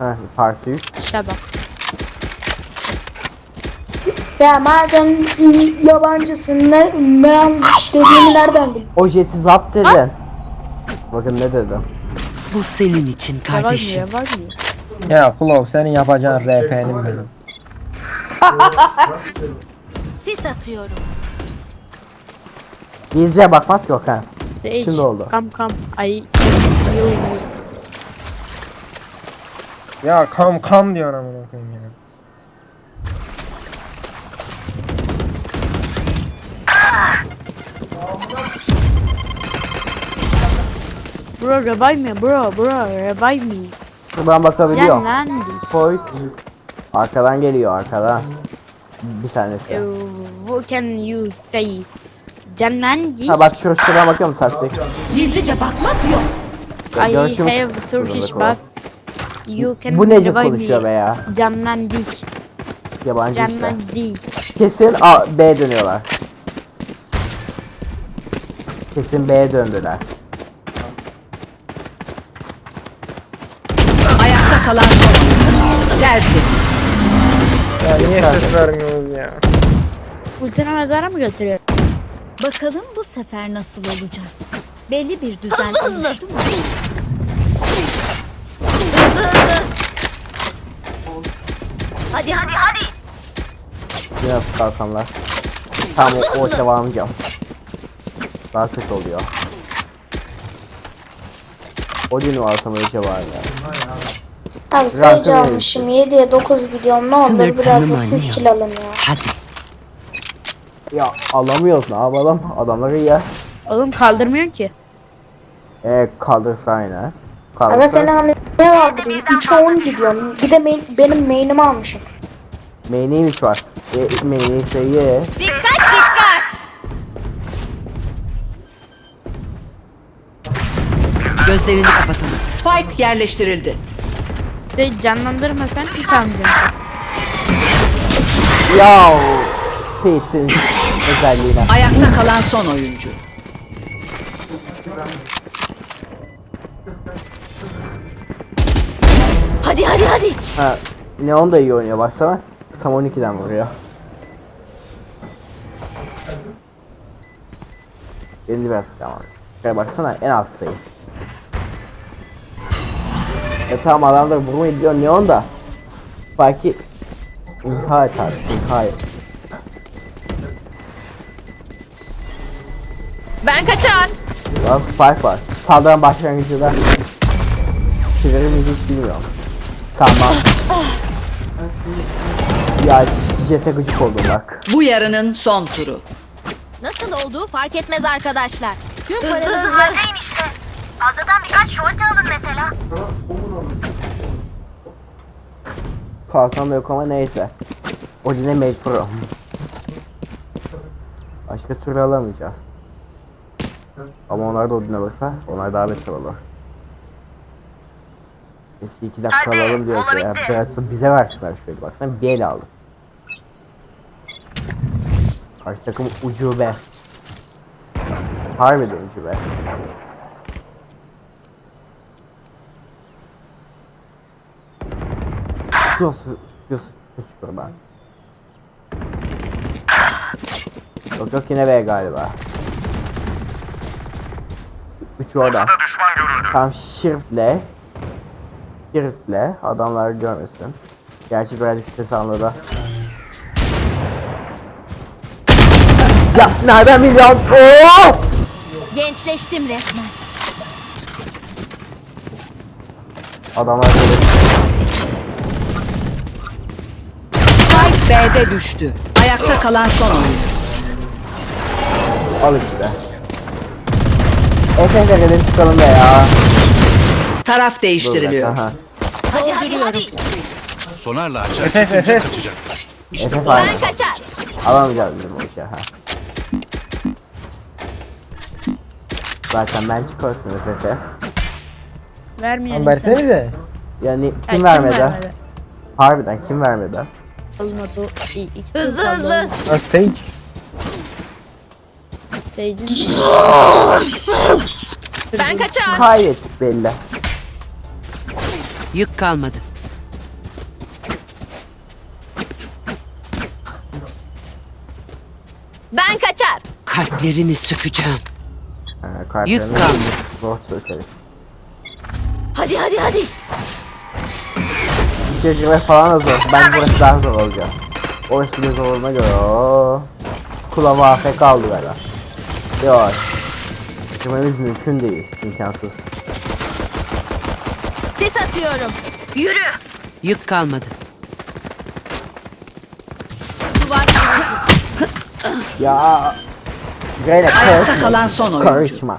Heh, parti 3. İşe bak. Ya madem yabancısın ne ben dediğimi nereden bildin? Ojesi zapt dedin. Bakın ne dedim. Bu senin için kardeşim. Var mı? Var mı? Ya Kulov senin yapacağın RP'nin benim. Sis atıyorum. İngilizceye bakmak yok ha. Sage. Şimdi oldu. Kam kam. Ay. Yo. Ya kam kam diyor amına koyayım ya. Bro revive me bro bro revive me. Buradan bakabiliyorum. Canlandı. Point. Arkadan geliyor arkadan. Bir tanesi. Uh, what can you say? Canlandı. Ha bak şuraya şuradan bakıyorum taktik. Gizlice bakmak yok. I have Turkish but you can Bu nece konuşuyor be ya? Canlandı. Yabancı işte. Canlandı. Kesin A, B dönüyorlar. Kesin B'ye döndüler. Ayakta kalan son. Ya niye ses vermiyoruz ya? Ultine mezara mı götürüyor? Bakalım bu sefer nasıl olacak? Belli bir düzen oluştu mu? Hızlı hızlı. Hadi hadi hadi. Yine kalkanlar. Tam o, o devam edeceğim. Daha kötü oluyor. Odin var tamamıyla var ya. Abi sayıcı almışım 7'ye 9 gidiyorum ne olur biraz da siz kill alın ya. Hadi. Ya alamıyoruz ne yapalım? Adamları ya. Oğlum kaldırmıyor ki. E kaldırsa aynı. Aga Kaldırsa. seni hani ne aldırayım 3'e 10 gidiyorum bir de main, benim main'imi almışım. Main'iymiş var. E, main'i ye. Dikkat dikkat. Gözlerini kapatalım. Spike yerleştirildi. Sage canlandırmasan hiç almayacağım. Ya Pete'in özelliğine. Ayakta kalan son oyuncu. Hadi hadi hadi. Ha, Neon da iyi oynuyor baksana. Tam 12'den vuruyor. Beni biraz ama. Şuraya baksana en alttayım. E tamam adamlar vurmayı biliyor Neon da. Belki imha et artık imha et. Ben kaçar. Daha Spike var. Saldıran başlangıcı da. Çevirimizi hiç bilmiyorum. Tamam. ya jete gıcık oldum bak. Bu yarının son turu. Nasıl olduğu fark etmez arkadaşlar. Tüm paranızı harcayın işte. Fazladan birkaç şorte alın mesela. Kalkan da yok ama neyse. Odin'e Made Pro. Başka türlü alamayacağız. Ama onlar da Odin'e baksa onlar daha beter olur. Biz iki dakika alalım diyoruz ya. Biraz da bize versinler şöyle baksana bir el aldık. Karşı takım ucube. Harbiden ucube. Çıkıyorsun, çıkıyorsun, çıkıyorum ben. Yok yok yine B galiba. Üç orada. Tam shiftle. Shiftle adamlar görmesin. Gerçi birazcık ses anladı. Ya nereden biliyorsun? Oo! Gençleştim resmen. Adamlar böyle Spike B'de düştü. Ayakta kalan son oyuncu. al işte. Efe dedim çıkalım be ya. Taraf değiştiriliyor. Aha. Hadi hadi hadi. Sonarla çıkınca kaçacaklar. Efe Ben falan. kaçar. Alamayacağız bizim o işi ha. Zaten ben çıkarttım Efe. Vermeyelim Lan sana. versenize. Yani Ya, kim, vermedi? Harbiden kim vermedi? Olmadı. İ- ikisi de Hızlı kaldı. hızlı. Lan Sage. Sage'in Ben kaçar. Kaybettik belli. Yük kalmadı. Ben kaçar. Kalplerini sökeceğim. Ha, Yük kalmadı. Zor sökerim. Hadi hadi hadi. İçeri şey girmek falan da zor. Ben burası daha zor olacak. Orası bile zor göre. Oo. Kulağıma afk kaldı galiba. Yok. Girmemiz mümkün değil. imkansız. Ses atıyorum. Yürü. Yük kalmadı. Duvar Ya. Ayakta karışma. kalan son oyuncu. Karışma.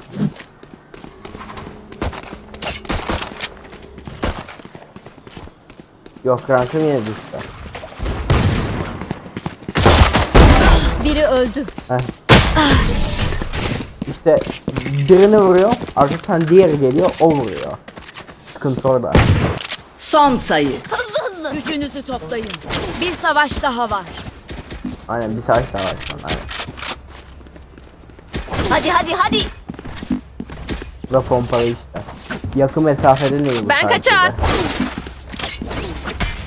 Yok rankım yine düştü. biri öldü. İşte birini vuruyor, arkasından diğeri geliyor, o vuruyor. Sıkıntı orada. Son sayı. Hızlı hızlı. Gücünüzü toplayın. Bir savaş daha var. Aynen bir savaş daha var şu an. Aynen. Hadi hadi hadi. Bu da pompalı işte. Yakın mesafede değil bu Ben kaçar.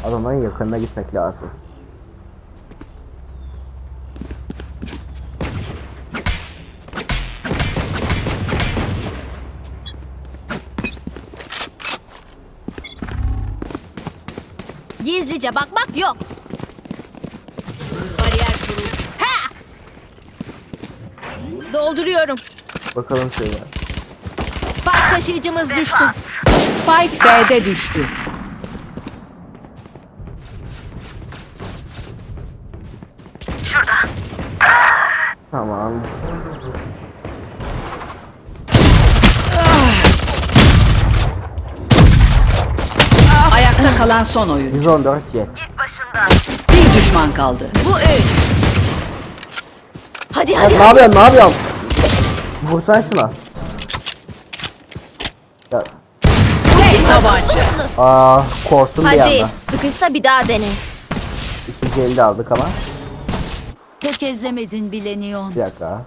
Adamların yakınına gitmek lazım. Gizlice bakmak yok. Bariyer kuruldu. Ha! Dolduruyorum. Bakalım şöyle. Spike taşıyıcımız düştü. Spike B'de düştü. Tamam. Ayakta kalan son oyuncu. 114 jet. Bir düşman kaldı. Bu üç. Hadi Ya, hadi. ne yapıyorsun ne yapıyorsun? Vursan şuna. Ya, Tek tabanca. aa korktum bir Hadi. anda. Sıkışsa bir daha dene. İkinci elde aldık ama. Tökezlemedin bile Neon. Bir dakika.